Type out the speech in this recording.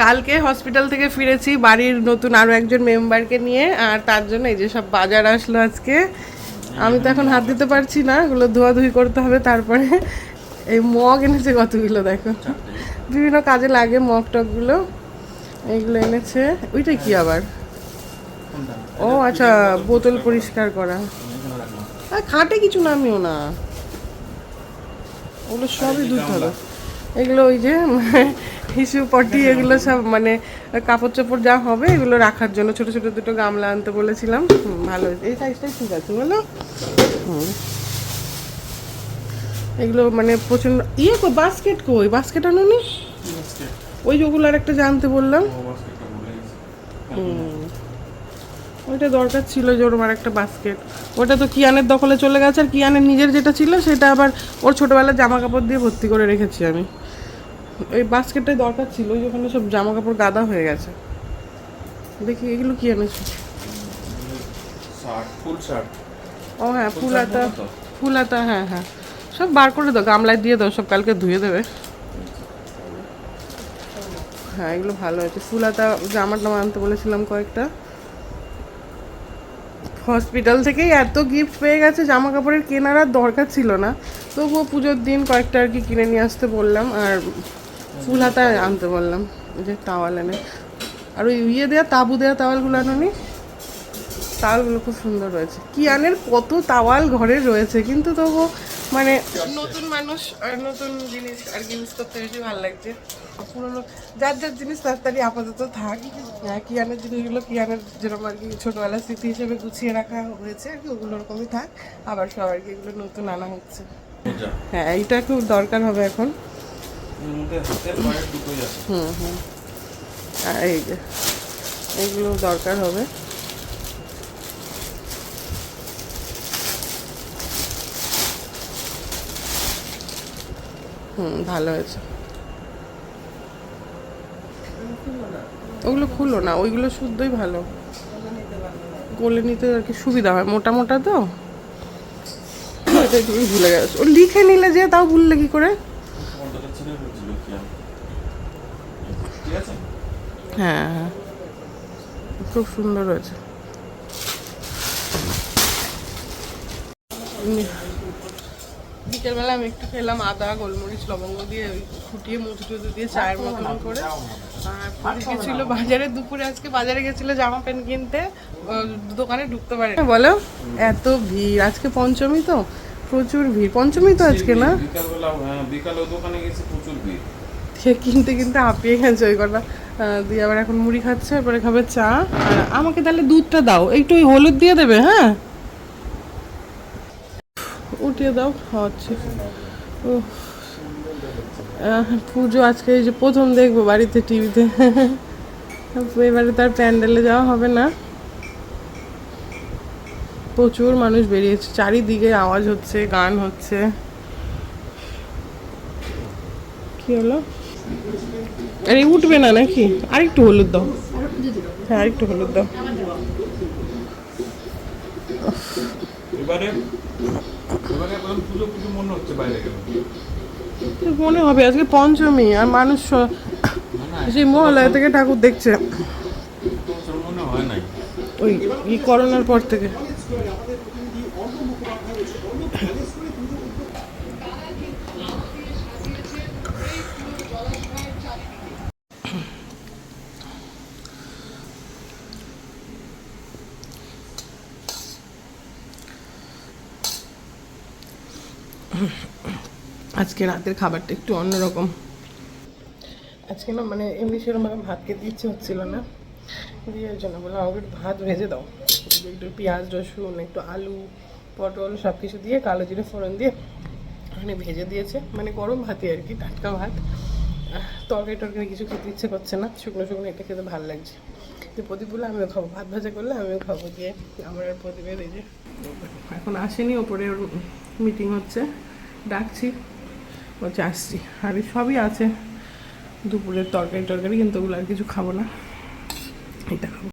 কালকে হসপিটাল থেকে ফিরেছি, বাড়ির নতুন আরও একজন মেম্বারকে নিয়ে, আর তার জন্য এই যে সব বাজার আসলো আজকে। আমি তো এখন হাত দিতে পারছি না, এগুলো ধোয়াধুয়ি করতে হবে, তারপরে এই মগ এনেছে কতগুলো দেখো। বিভিন্ন কাজে লাগে মগ টকগুলো এইগুলো এনেছে। ওইটা কি আবার? ও আচ্ছা বোতল পরিষ্কার করা। খাটে কিছু নামিও না। ওগুলো সবই দুধ হবে। এগুলো ওই যে হিসু পটি এগুলো সব মানে কাপড় চোপড় যা হবে এগুলো রাখার জন্য ছোট ছোট দুটো গামলা আনতে বলেছিলাম। ভালো এই সাইজটাই ঠিক আছে বলো। এগুলো মানে প্রচণ্ড ইয়ে কো বাস্কেট কই? বাস্কেট আনোনি? ওই যে ওগুলো আর একটা জানতে বললাম। ওইটা দরকার ছিল যে আর একটা বাস্কেট ওটা তো কিয়ানের দখলে চলে গেছে আর কিয়ানের নিজের যেটা ছিল সেটা আবার ওর ছোটবেলার জামা কাপড় দিয়ে ভর্তি করে রেখেছি আমি। ওই বাস্কেটটাই দরকার ছিল ওই ওখানে সব জামা কাপড় গাদা হয়ে গেছে। দেখি এগুলো কি এনেছো ফুল শার্ট। ও হ্যাঁ ফুলাতা ফুলাতা হ্যাঁ হ্যাঁ। সব বার করে দাও গামলায় দিয়ে দাও সব কালকে ধুয়ে দেবে। হ্যাঁ এগুলো ভালো হয়েছে। ফুলাতা জামা টামা আনতে বলেছিলাম কয়েকটা। হসপিটাল থেকেই এত গিফট পেয়ে গেছে জামা কাপড়ের কেনার আর দরকার ছিল না। তবুও পুজোর দিন কয়েকটা আর কি কিনে নিয়ে আসতে বললাম আর ফুল হাতা আনতে বললাম এই যে তাওয়াল এনে। আর ওই ইয়ে দেওয়া তাবু দেওয়া তাওয়ালগুলো আনোনি তাওয়ালগুলো খুব সুন্দর রয়েছে। কিয়ানের কত তাওয়াল ঘরে রয়েছে কিন্তু তবু মানে নতুন মানুষ আর নতুন জিনিস আর জিনিস করতে বেশি ভালো লাগছে। পুরোনো যার যার জিনিস তাড়াতাড়ি আপাতত থাক। হ্যাঁ, কিয়ানের জিনিসগুলো কিয়ানের যেরকম আর কি ছোটোবেলার স্মৃতি হিসেবে গুছিয়ে রাখা হয়েছে আর কি ওগুলো ওরকমই থাক। আবার সব আর কি এগুলো নতুন আনা হচ্ছে। হ্যাঁ এইটা খুব দরকার হবে এখন। হুম হুম। আর এই যে এগুলো দরকার হবে। হুম ভালো হয়েছে। ওগুলো খুলো না ওইগুলো শুদ্ধই ভালো। গলে নিতে আর কি সুবিধা হয় মোটা মোটা তো। তুমি ভুলে গেছো। ও লিখে নিলে যে তাও ভুললে কি করে? হ্যাঁ হ্যাঁ। খুব সুন্দর হয়েছে। বিকেলবেলা আমি একটু খেলাম আদা গোলমরিচ লবঙ্গ দিয়ে ওই ফুটিয়ে মধু টধু দিয়ে চায়ের মতন করে। আর গেছিল বাজারে দুপুরে আজকে বাজারে গেছিল জামা প্যান্ট কিনতে। দোকানে ঢুকতে পারে বলো। এত ভিড়। আজকে পঞ্চমী তো? প্রচুর ভিড়। পঞ্চমী তো আজকে না? বিকালবেলা হ্যাঁ বিকালে দোকানে গেছি প্রচুর ভিড়। সে কিনতে কিনতে হাঁপিয়ে গেছে ওই কটা। দিয়ে আবার এখন মুড়ি খাচ্ছে এরপরে খাবে চা। আর আমাকে তাহলে দুধটা দাও, একটু ওই হলুদ দিয়ে দেবে হ্যাঁ? উঠিয়ে দাও, খাওয়াচ্ছি। ও পুজো আজকে এই যে প্রথম দেখব বাড়িতে টিভিতে। এবারে তার প্যান্ডেলে যাওয়া হবে না। প্রচুর মানুষ বেরিয়েছে, চারিদিকে আওয়াজ হচ্ছে, গান হচ্ছে। কি হলো? আরে উঠবে না নাকি? আরেকটু হলুদ দাও। হ্যাঁ আরেকটু হলুদ দাও। এবারে এবারে পুজো পুজো মনে হচ্ছে বাইরে গেলে। তো মনে হবে আজকে পঞ্চমী আর মানুষ সেই মহালয়া থেকে ঠাকুর দেখছে। ওই করোনার পর থেকে। আজকে রাতের খাবারটা একটু অন্যরকম। আজকে না মানে এমনি সেরকমভাবে ভাত খেতে ইচ্ছে হচ্ছিল না। দিয়ে ওই জন্য বললাম, আমাকে একটু ভাত ভেজে দাও। একটু পেঁয়াজ, রসুন, একটু আলু, পটল সব কিছু দিয়ে, কালো জিরে ফোড়ন দিয়ে ওখানে ভেজে দিয়েছে। মানে গরম ভাতই আর কি, টাটকা ভাত। তরকারি টরকারি কিছু খেতে ইচ্ছে করছে না, শুকনো শুকনো এটা খেতে ভালো লাগছে। তো প্রদীপ বলে আমিও খাব, ভাত ভাজা করলে আমিও খাব। দিয়ে আমার আর প্রদীপের এই যে, এখন আসেনি, ওপরে মিটিং হচ্ছে। ডাকছি। বলছে, আসছি। আর সবই আছে। দুপুরের তরকারি টরকারি কিন্তু ওগুলো আর কিছু খাব না। এটা খাব।